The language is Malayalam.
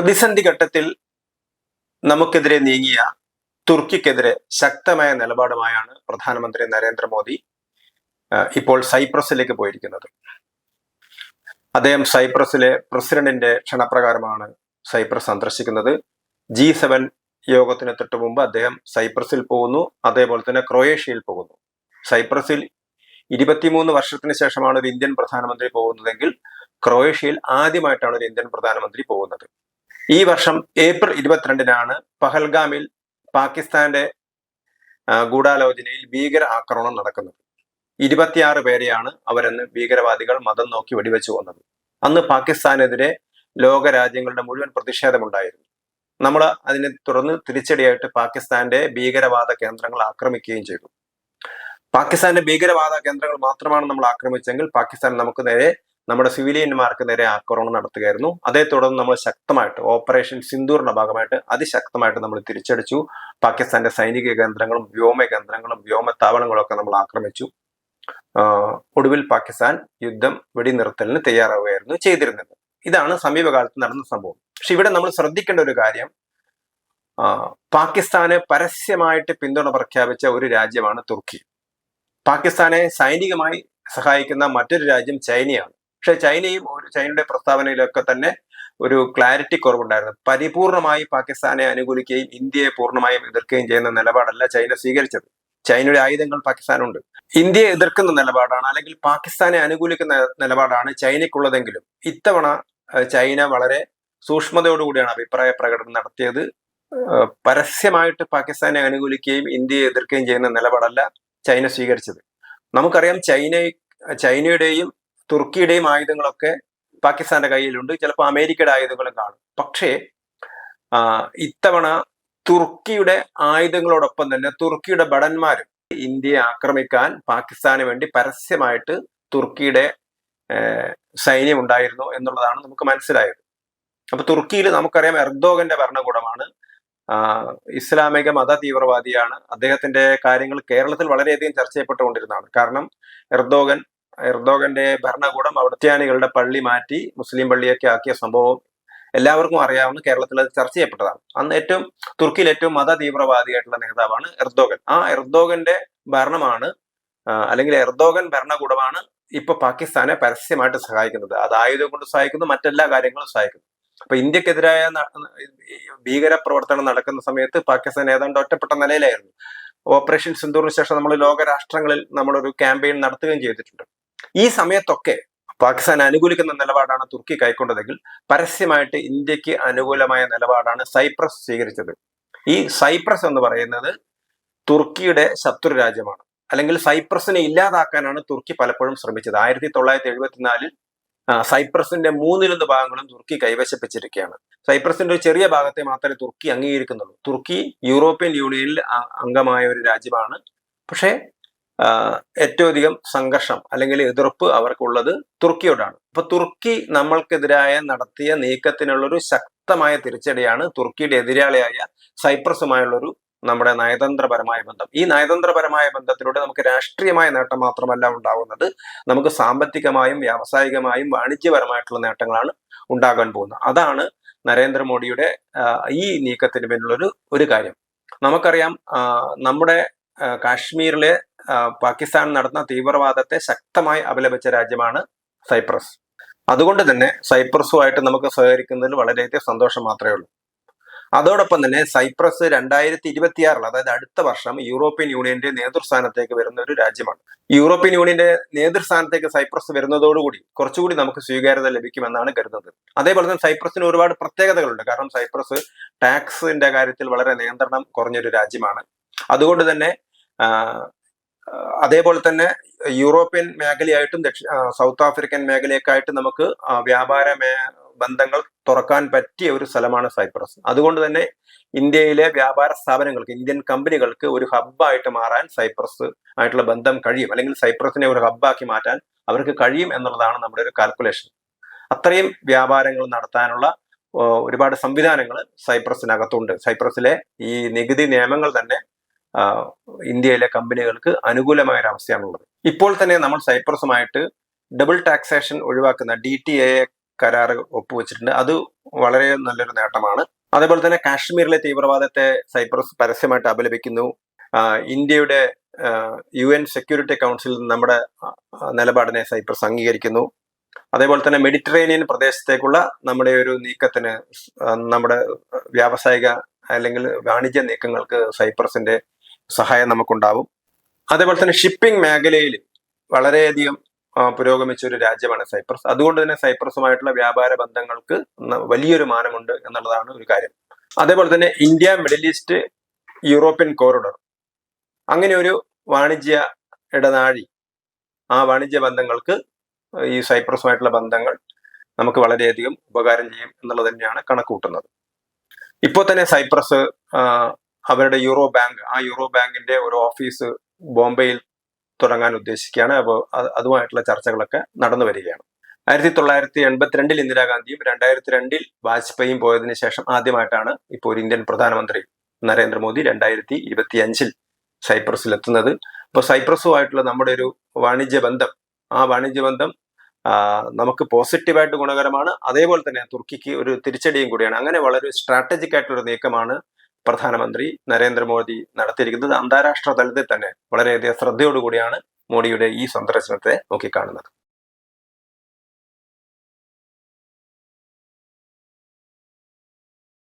പ്രതിസന്ധി ഘട്ടത്തിൽ നമുക്കെതിരെ നീങ്ങിയ തുർക്കിക്കെതിരെ ശക്തമായ നിലപാടുമായാണ് പ്രധാനമന്ത്രി നരേന്ദ്രമോദി ഇപ്പോൾ സൈപ്രസിലേക്ക് പോയിരിക്കുന്നത്. അദ്ദേഹം സൈപ്രസിലെ പ്രസിഡന്റിന്റെ ക്ഷണപ്രകാരമാണ് സൈപ്രസ് സന്ദർശിക്കുന്നത്. ജി സെവൻ യോഗത്തിന് തൊട്ട് മുമ്പ് അദ്ദേഹം സൈപ്രസിൽ പോകുന്നു അതേപോലെ തന്നെ ക്രൊയേഷ്യയിൽ പോകുന്നു. സൈപ്രസിൽ ഇരുപത്തിമൂന്ന് വർഷത്തിന് ശേഷമാണ് ഒരു ഇന്ത്യൻ പ്രധാനമന്ത്രി പോകുന്നതെങ്കിൽ ക്രൊയേഷ്യയിൽ ആദ്യമായിട്ടാണ് ഒരു ഇന്ത്യൻ പ്രധാനമന്ത്രി പോകുന്നത്. ഈ വർഷം ഏപ്രിൽ ഇരുപത്തിരണ്ടിനാണ് പഹൽഗാമിൽ പാകിസ്ഥാന്റെ ഗൂഢാലോചനയിൽ ഭീകര ആക്രമണം നടക്കുന്നത്. ഇരുപത്തിയാറ് പേരെയാണ് അവരെന്ന് ഭീകരവാദികൾ മതം നോക്കി വെടിവെച്ചു കൊന്നത്. അന്ന് പാകിസ്ഥാനെതിരെ ലോക രാജ്യങ്ങളുടെ മുഴുവൻ പ്രതിഷേധമുണ്ടായിരുന്നു. നമ്മൾ അതിനെ തുടർന്ന് തിരിച്ചടിയായിട്ട് പാകിസ്ഥാന്റെ ഭീകരവാദ കേന്ദ്രങ്ങൾ ആക്രമിക്കുകയും ചെയ്തു. പാകിസ്ഥാന്റെ ഭീകരവാദ കേന്ദ്രങ്ങൾ മാത്രമാണ് നമ്മൾ ആക്രമിച്ചെങ്കിൽ പാകിസ്ഥാൻ നമുക്ക് നേരെ നമ്മുടെ സിവിലിയന്മാർക്ക് നേരെ ആക്രമണം നടത്തുകയായിരുന്നു. അതേ തുടർന്ന് നമ്മൾ ശക്തമായിട്ട് ഓപ്പറേഷൻ സിന്ദൂറിന്റെ ഭാഗമായിട്ട് അതിശക്തമായിട്ട് നമ്മൾ തിരിച്ചടിച്ചു. പാകിസ്ഥാന്റെ സൈനിക കേന്ദ്രങ്ങളും വ്യോമ കേന്ദ്രങ്ങളും വ്യോമത്താവളങ്ങളും ഒക്കെ നമ്മൾ ആക്രമിച്ചു. ഒടുവിൽ പാകിസ്ഥാൻ യുദ്ധം വെടിനിർത്തലിന് തയ്യാറാവുകയായിരുന്നു ചെയ്തിരുന്നത്. ഇതാണ് സമീപകാലത്ത് നടന്ന സംഭവം. പക്ഷെ ഇവിടെ നമ്മൾ ശ്രദ്ധിക്കേണ്ട ഒരു കാര്യം പാകിസ്ഥാന് പരസ്യമായിട്ട് പിന്തുണ പ്രഖ്യാപിച്ച ഒരു രാജ്യമാണ് തുർക്കി. പാകിസ്ഥാനെ സൈനികമായി സഹായിക്കുന്ന മറ്റൊരു രാജ്യം ചൈനയാണ്. പക്ഷെ ചൈനയും ഒരു ചൈനയുടെ പ്രസ്താവനയിലൊക്കെ തന്നെ ഒരു ക്ലാരിറ്റി കുറവുണ്ടായിരുന്നു. പരിപൂർണമായി പാകിസ്ഥാനെ അനുകൂലിക്കുകയും ഇന്ത്യയെ പൂർണമായും എതിർക്കുകയും ചെയ്യുന്ന നിലപാടല്ല ചൈന സ്വീകരിച്ചത്. ചൈനയുടെ ആയുധങ്ങൾ പാകിസ്ഥാനുണ്ട്. ഇന്ത്യയെ എതിർക്കുന്ന നിലപാടാണ് അല്ലെങ്കിൽ പാകിസ്ഥാനെ അനുകൂലിക്കുന്ന നിലപാടാണ് ചൈനയ്ക്കുള്ളതെങ്കിലും. ഇത്തവണ ചൈന വളരെ സൂക്ഷ്മതയോടുകൂടിയാണ് അഭിപ്രായ പ്രകടനം നടത്തിയത്. പരസ്യമായിട്ട് പാകിസ്ഥാനെ അനുകൂലിക്കുകയും ഇന്ത്യയെ എതിർക്കുകയും ചെയ്യുന്ന നിലപാടല്ല ചൈന സ്വീകരിച്ചത്. നമുക്കറിയാം ചൈന ചൈനയുടെയും തുർക്കിയുടെയും ആയുധങ്ങളൊക്കെ പാകിസ്ഥാന്റെ കയ്യിലുണ്ട്. ചിലപ്പോൾ അമേരിക്കയുടെ ആയുധങ്ങളും കാണും. പക്ഷേ ഇത്തവണ തുർക്കിയുടെ ആയുധങ്ങളോടൊപ്പം തന്നെ തുർക്കിയുടെ ഭടന്മാരും ഇന്ത്യയെ ആക്രമിക്കാൻ പാകിസ്ഥാന് വേണ്ടി പരസ്യമായിട്ട് തുർക്കിയുടെ സൈന്യം ഉണ്ടായിരുന്നു എന്നുള്ളതാണ് നമുക്ക് മനസ്സിലായത്. അപ്പൊ തുർക്കിയിൽ നമുക്കറിയാം എർദോഗന്റെ ഭരണകൂടമാണ് ഇസ്ലാമിക മത തീവ്രവാദിയാണ്. അദ്ദേഹത്തിന്റെ കാര്യങ്ങൾ കേരളത്തിൽ വളരെയധികം ചർച്ച കാരണം എർദോഗൻ എർദോഗന്റെ ഭരണകൂടം അവിടെ പള്ളി മാറ്റി മുസ്ലിം പള്ളിയൊക്കെ ആക്കിയ സംഭവം എല്ലാവർക്കും അറിയാവുന്ന കേരളത്തിൽ അത് ചർച്ച ചെയ്യപ്പെട്ടതാണ്. അന്ന് ഏറ്റവും തുർക്കിയിൽ ഏറ്റവും മത തീവ്രവാദിയായിട്ടുള്ള നേതാവാണ് എർദോഗൻ. ആ എർദോഗന്റെ ഭരണമാണ് അല്ലെങ്കിൽ എർദോഗൻ ഭരണകൂടമാണ് ഇപ്പൊ പാകിസ്ഥാനെ പരസ്യമായിട്ട് സഹായിക്കുന്നത്. അത് ആയുധം കൊണ്ട് സഹായിക്കുന്നു മറ്റെല്ലാ കാര്യങ്ങളും സഹായിക്കുന്നു. അപ്പൊ ഇന്ത്യക്കെതിരായ ഭീകര പ്രവർത്തനം നടക്കുന്ന സമയത്ത് പാകിസ്ഥാൻ ഏതാണ്ട് ഒറ്റപ്പെട്ട നിലയിലായിരുന്നു. ഓപ്പറേഷൻ സിന്ധൂറിന് ശേഷം നമ്മൾ ലോകരാഷ്ട്രങ്ങളിൽ നമ്മളൊരു ക്യാമ്പയിൻ നടത്തുകയും ചെയ്തിട്ടുണ്ട്. ഈ സമയത്തൊക്കെ പാകിസ്ഥാൻ അനുകൂലിക്കുന്ന നിലപാടാണ് തുർക്കി കൈക്കൊണ്ടതെങ്കിൽ പരസ്യമായിട്ട് ഇന്ത്യയ്ക്ക് അനുകൂലമായ നിലപാടാണ് സൈപ്രസ് സ്വീകരിച്ചത്. ഈ സൈപ്രസ് എന്ന് പറയുന്നത് തുർക്കിയുടെ ശത്രു രാജ്യമാണ്. അല്ലെങ്കിൽ സൈപ്രസിനെ ഇല്ലാതാക്കാനാണ് തുർക്കി പലപ്പോഴും ശ്രമിച്ചത്. ആയിരത്തി തൊള്ളായിരത്തി എഴുപത്തിനാലിൽ സൈപ്രസിന്റെ മൂന്നിലൊന്ന് ഭാഗങ്ങളും തുർക്കി കൈവശപ്പിച്ചിരിക്കുകയാണ് സൈപ്രസിന്റെ ഒരു ചെറിയ ഭാഗത്തെ മാത്രമേ തുർക്കി അംഗീകരിക്കുന്നുള്ളൂ. തുർക്കി യൂറോപ്യൻ യൂണിയനിൽ അംഗമായ ഒരു രാജ്യമാണ്. പക്ഷേ ഏറ്റവും അധികം സംഘർഷം അല്ലെങ്കിൽ എതിർപ്പ് അവർക്കുള്ളത് തുർക്കിയോടാണ്. അപ്പൊ തുർക്കി നമ്മൾക്കെതിരായ നടത്തിയ നീക്കത്തിനുള്ളൊരു ശക്തമായ തിരിച്ചടിയാണ് തുർക്കിയുടെ എതിരാളിയായ സൈപ്രസുമായുള്ളൊരു നമ്മുടെ നയതന്ത്രപരമായ ബന്ധം. ഈ നയതന്ത്രപരമായ ബന്ധത്തിലൂടെ നമുക്ക് രാഷ്ട്രീയമായ നേട്ടം മാത്രമല്ല ഉണ്ടാകുന്നത് നമുക്ക് സാമ്പത്തികമായും വ്യാവസായികമായും വാണിജ്യപരമായിട്ടുള്ള നേട്ടങ്ങളാണ് ഉണ്ടാകാൻ പോകുന്നത്. അതാണ് നരേന്ദ്രമോദിയുടെ ഈ നീക്കത്തിന് പിന്നിലൊരു ഒരു കാര്യം. നമുക്കറിയാം നമ്മുടെ കാശ്മീരിലെ പാകിസ്ഥാൻ നടത്തുന്ന തീവ്രവാദത്തെ ശക്തമായി അപലപിച്ച രാജ്യമാണ് സൈപ്രസ്. അതുകൊണ്ട് തന്നെ സൈപ്രസുമായിട്ട് നമുക്ക് സഹകരിക്കുന്നതിൽ വളരെയധികം സന്തോഷം മാത്രമേ ഉള്ളൂ. അതോടൊപ്പം തന്നെ സൈപ്രസ് രണ്ടായിരത്തി ഇരുപത്തിയാറിൽ അതായത് അടുത്ത വർഷം യൂറോപ്യൻ യൂണിയന്റെ നേതൃസ്ഥാനത്തേക്ക് വരുന്ന ഒരു രാജ്യമാണ്. യൂറോപ്യൻ യൂണിയന്റെ നേതൃസ്ഥാനത്തേക്ക് സൈപ്രസ് വരുന്നതോടുകൂടി കുറച്ചുകൂടി നമുക്ക് സ്വീകാര്യത ലഭിക്കുമെന്നാണ് കരുതുന്നത്. അതേപോലെ തന്നെ സൈപ്രസിന് ഒരുപാട് പ്രത്യേകതകളുണ്ട്. കാരണം സൈപ്രസ് ടാക്സിന്റെ കാര്യത്തിൽ വളരെ നിയന്ത്രണം കുറഞ്ഞൊരു രാജ്യമാണ്. അതുകൊണ്ട് തന്നെ അതേപോലെ തന്നെ യൂറോപ്യൻ മേഖലയായിട്ടും ദക്ഷി സൗത്ത് ആഫ്രിക്കൻ മേഖലയൊക്കെയായിട്ട് നമുക്ക് വ്യാപാര ബന്ധങ്ങൾ തുറക്കാൻ പറ്റിയ ഒരു സ്ഥലമാണ് സൈപ്രസ്. അതുകൊണ്ട് തന്നെ ഇന്ത്യയിലെ വ്യാപാര സ്ഥാപനങ്ങൾക്ക് ഇന്ത്യൻ കമ്പനികൾക്ക് ഒരു ഹബ്ബായിട്ട് മാറാൻ സൈപ്രസ് ആയിട്ടുള്ള ബന്ധം കഴിയും. അല്ലെങ്കിൽ സൈപ്രസിനെ ഒരു ഹബ്ബാക്കി മാറ്റാൻ അവർക്ക് കഴിയും എന്നുള്ളതാണ് നമ്മുടെ ഒരു കാൽക്കുലേഷൻ. അത്രയും വ്യാപാരങ്ങൾ നടത്താനുള്ള ഒരുപാട് സംവിധാനങ്ങൾ സൈപ്രസിനകത്തുണ്ട്. സൈപ്രസിലെ ഈ നികുതി നിയമങ്ങൾ തന്നെ ഇന്ത്യയിലെ കമ്പനികൾക്ക് അനുകൂലമായ ഒരു അവസ്ഥയാണുള്ളത് ഇപ്പോൾ തന്നെ നമ്മൾ സൈപ്രസുമായിട്ട് ഡബിൾ ടാക്സേഷൻ ഒഴിവാക്കുന്ന ഡി ടി എ കരാർ ഒപ്പുവെച്ചിട്ടുണ്ട്. അത് വളരെ നല്ലൊരു നേട്ടമാണ്. അതേപോലെ തന്നെ കാശ്മീരിലെ തീവ്രവാദത്തെ സൈപ്രസ് പരസ്യമായിട്ട് അപലപിക്കുന്നു. ഇന്ത്യയുടെ യു എൻ സെക്യൂരിറ്റി കൗൺസിൽ നമ്മുടെ നിലപാടിനെ സൈപ്രസ് അംഗീകരിക്കുന്നു. അതേപോലെ തന്നെ മെഡിറ്ററേനിയൻ പ്രദേശത്തേക്കുള്ള നമ്മുടെ ഒരു നീക്കത്തിന് നമ്മുടെ വ്യാവസായിക അല്ലെങ്കിൽ വാണിജ്യ നീക്കങ്ങൾക്ക് സൈപ്രസിന്റെ സഹായം നമുക്കുണ്ടാവും. അതേപോലെ തന്നെ ഷിപ്പിംഗ് മേഖലയിൽ വളരെയധികം പുരോഗമിച്ച ഒരു രാജ്യമാണ് സൈപ്രസ്. അതുകൊണ്ട് തന്നെ സൈപ്രസുമായിട്ടുള്ള വ്യാപാര ബന്ധങ്ങൾക്ക് വലിയൊരു മാനമുണ്ട് എന്നുള്ളതാണ് ഒരു കാര്യം. അതേപോലെ തന്നെ India Middle East European corridor അങ്ങനെ ഒരു വാണിജ്യ ഇടനാഴി ആ വാണിജ്യ ബന്ധങ്ങൾക്ക് ഈ സൈപ്രസുമായിട്ടുള്ള ബന്ധങ്ങൾ നമുക്ക് വളരെയധികം ഉപകാരം ചെയ്യും എന്നുള്ളത് തന്നെയാണ് കണക്കുകൂട്ടുന്നത്. ഇപ്പോൾ തന്നെ സൈപ്രസ് അവരുടെ യൂറോ ബാങ്ക് ആ യൂറോ ബാങ്കിന്റെ ഒരു ഓഫീസ് ബോംബെയിൽ തുടങ്ങാൻ ഉദ്ദേശിക്കുകയാണ്. അപ്പോൾ അതുമായിട്ടുള്ള ചർച്ചകളൊക്കെ നടന്നു വരികയാണ്. ആയിരത്തി തൊള്ളായിരത്തി എൺപത്തിരണ്ടിൽ ഇന്ദിരാഗാന്ധിയും രണ്ടായിരത്തി രണ്ടിൽ വാജ്പേയിയും പോയതിനു ശേഷം ആദ്യമായിട്ടാണ് ഇപ്പോൾ ഒരു ഇന്ത്യൻ പ്രധാനമന്ത്രി നരേന്ദ്രമോദി രണ്ടായിരത്തി ഇരുപത്തി അഞ്ചിൽ സൈപ്രസിൽ എത്തുന്നത് അപ്പോൾ സൈപ്രസുമായിട്ടുള്ള നമ്മുടെ ഒരു വാണിജ്യ ബന്ധം ആ വാണിജ്യ ബന്ധം നമുക്ക് പോസിറ്റീവായിട്ട് ഗുണകരമാണ്. അതേപോലെ തന്നെ തുർക്കിക്ക് ഒരു തിരിച്ചടിയും കൂടിയാണ്. അങ്ങനെ വളരെ സ്ട്രാറ്റജിക് ആയിട്ടുള്ള നീക്കമാണ് പ്രധാനമന്ത്രി നരേന്ദ്രമോദി നടത്തിയിരിക്കുന്നത് അന്താരാഷ്ട്ര തലത്തിൽ തന്നെ വളരെയധികം ശ്രദ്ധയോടുകൂടിയാണ് മോഡിയുടെ ഈ സന്ദർശനത്തെ നോക്കിക്കാണുന്നത്.